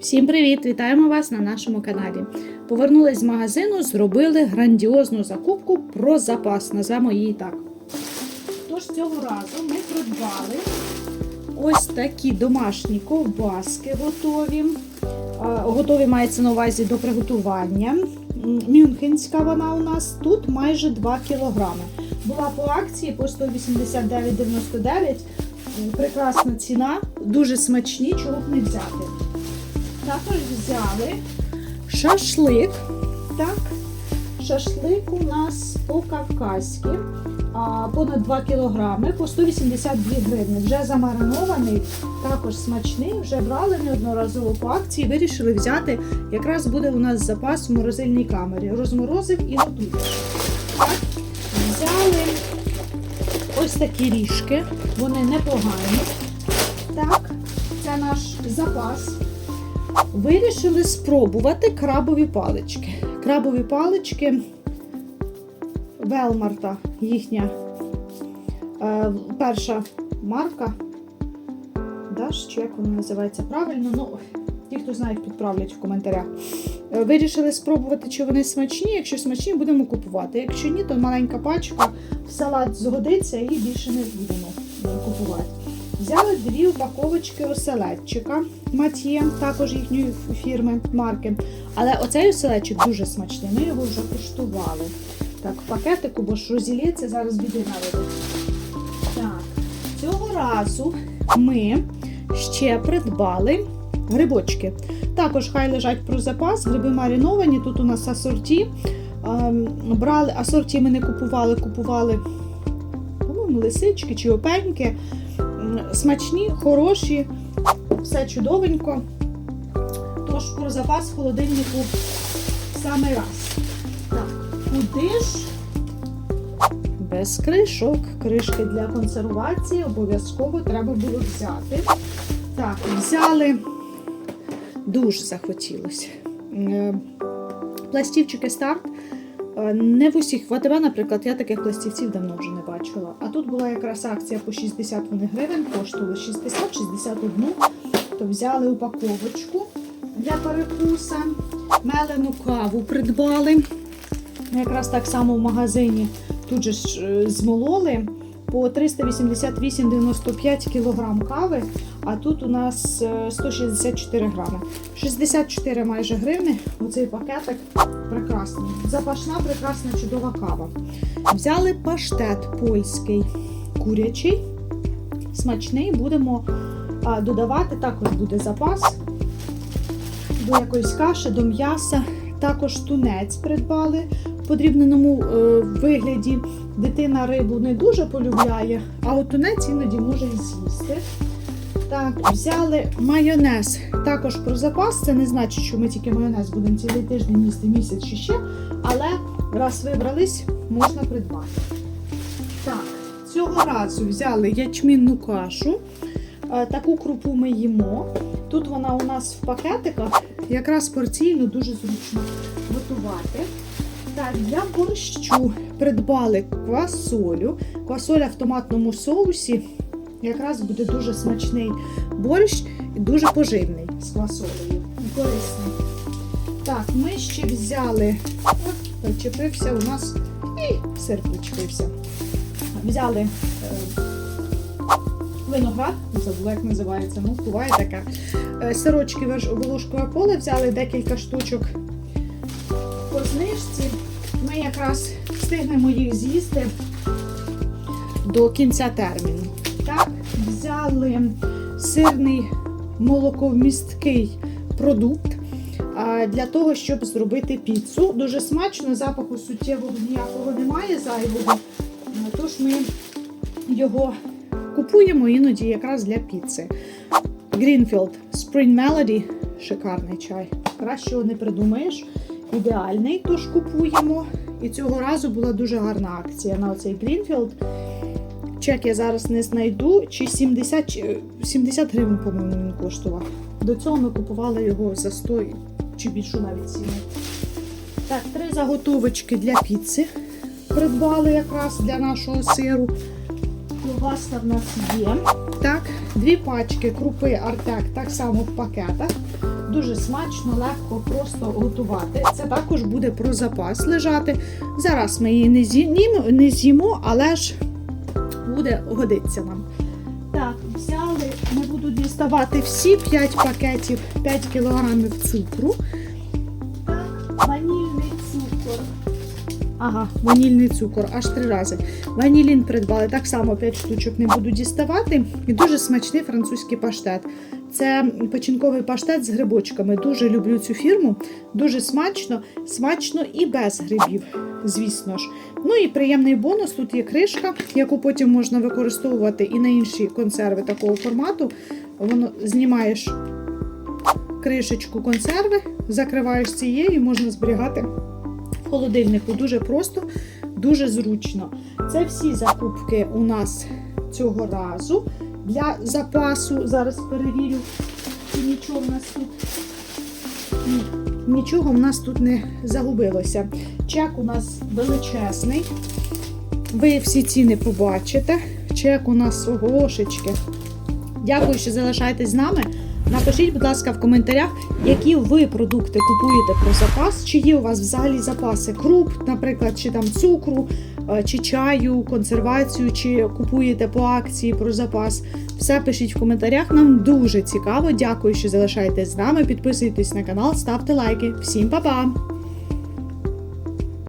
Всім привіт! Вітаємо вас на нашому каналі. Повернулись з магазину, зробили грандіозну закупку про запас, назвемо її так. Тож цього разу ми придбали ось такі домашні ковбаски готові. Готові мається на увазі до приготування. Мюнхенська вона у нас тут майже 2 кілограми. Була по акції по 189,99. М, Прекрасна ціна, дуже смачні, чого б не взяти. Також взяли шашлик. Так, шашлик у нас по-кавказьки. Понад 2 кілограми по 182 гривні. Вже замаринований, також смачний. Вже брали неодноразово по акції. Вирішили взяти. Якраз буде у нас запас в морозильній камері. Розморозив і готуєш. Взяли ось такі ріжки. Вони непогані. Так, це наш запас. Вирішили спробувати крабові палички. Крабові палички Велмарта, їхня е, перша марка. Даш, чи як вона називається правильно? Ну, ті, хто знають, підправлять в коментарях. Е, Вирішили спробувати, чи вони смачні. Якщо смачні, будемо купувати. Якщо ні, то маленька пачка в салат згодиться і більше не будемо купувати. Взяли дві упаковочки оселедчика Матьє, також їхньої фірми марки. Але оцей оселедчик дуже смачний. Ми його вже куштували. Так, в пакетику, бо ж розілється, зараз біди наведуть. Так, цього разу ми ще придбали грибочки. Також хай лежать про запас, гриби мариновані. Тут у нас асорті. Ем, брали асорті ми не купували, купували лисички чи опеньки. Смачні, хороші, все чудовенько. Тож про запас холодильнику в самий раз. Так, куди ж? Без кришок. Кришки для консервації обов'язково треба було взяти. Так, взяли. Дуже захотілося. Е, Пластівчики старт. Не в усіх в АТБ, наприклад, я таких пластівців давно вже не бачила. А тут була якраз акція по 60 вони гривень, коштували 60-61. То взяли упаковочку для перекуса, мелену каву придбали. Якраз так само в магазині тут же ж е, змололи по 388,95 кг кави, а тут у нас е, 164 грами. 64 майже гривни. Оцей пакетик прекрасний. Запашна, прекрасна, чудова кава. Взяли паштет польський курячий. Смачний, будемо додавати, також буде запас до якоїсь каші, до м'яса. Також тунець придбали в подрібненому е, вигляді. Дитина рибу не дуже полюбляє, а от тунець іноді може і з'їсти. Так, взяли майонез. Також про запас. Це не значить, що ми тільки майонез будемо цілий тиждень їсти місяць чи ще. Але раз вибрались, можна придбати. Так, цього разу взяли ячмінну кашу. Е, Таку крупу ми їмо. Тут вона у нас в пакетиках, якраз порційно дуже зручно готувати. Так, для борщу придбали квасолю. Квасоля в томатному соусі. Якраз буде дуже смачний борщ і дуже поживний з квасолею. Корисний. Так, ми ще взяли. Причепився у нас. І сир причепився. Взяли. Виноград, забула, як називається, ну, буває таке. Е, Сирочки волошкове поле взяли декілька штучок по знижці. Ми якраз встигнемо їх з'їсти до кінця терміну. Так, взяли сирний молоковмісткий продукт для того, щоб зробити піцу. Дуже смачно, запаху суттєвого ніякого немає зайвого. Е, Тож ми його купуємо іноді якраз для піци. Greenfield Spring Melody шикарний чай. Кращого не придумаєш. Ідеальний, тож купуємо. І цього разу була дуже гарна акція на оцей Greenfield. Чек я зараз не знайду. Чи 70, чи- 70 гривень, по-моєму, він коштував. До цього ми купували його за 100 чи більшу навіть ціну. Так, три заготовочки для піци придбали якраз для нашого сиру. Ковбаска в нас є. Так, дві пачки крупи Артек, так само в пакетах. Дуже смачно, легко, просто готувати. Це також буде про запас лежати. Зараз ми її не з'їмо, не з'їмо але ж буде годиться нам. Так, взяли, не буду діставати всі 5 пакетів, 5 кілограмів цукру. Так, ванільний цукор. Ага, ванільний цукор, аж три рази. Ванілін придбали так само 5 штучок не буду діставати. І дуже смачний французький паштет. Це печінковий паштет з грибочками. Дуже люблю цю фірму. Дуже смачно, смачно і без грибів, звісно ж. Ну і приємний бонус. Тут є кришка, яку потім можна використовувати і на інші консерви такого формату. Воно знімаєш кришечку консерви, закриваєш цією, можна зберігати холодильнику. Дуже просто, дуже зручно. Це всі закупки у нас цього разу для запасу. Зараз перевірю, чи нічого в нас тут. Нічого в нас тут не загубилося. Чек у нас величезний. Ви всі ціни побачите. Чек у нас оголошечки. Дякую, що залишаєтесь з нами. Напишіть, будь ласка, в коментарях, які ви продукти купуєте про запас, чи є у вас взагалі запаси круп, наприклад, чи там цукру, е, чи чаю, консервацію, чи купуєте по акції про запас. Все пишіть в коментарях. Нам дуже цікаво. Дякую, що залишаєтесь з нами. Підписуйтесь на канал, ставте лайки. Всім па-па!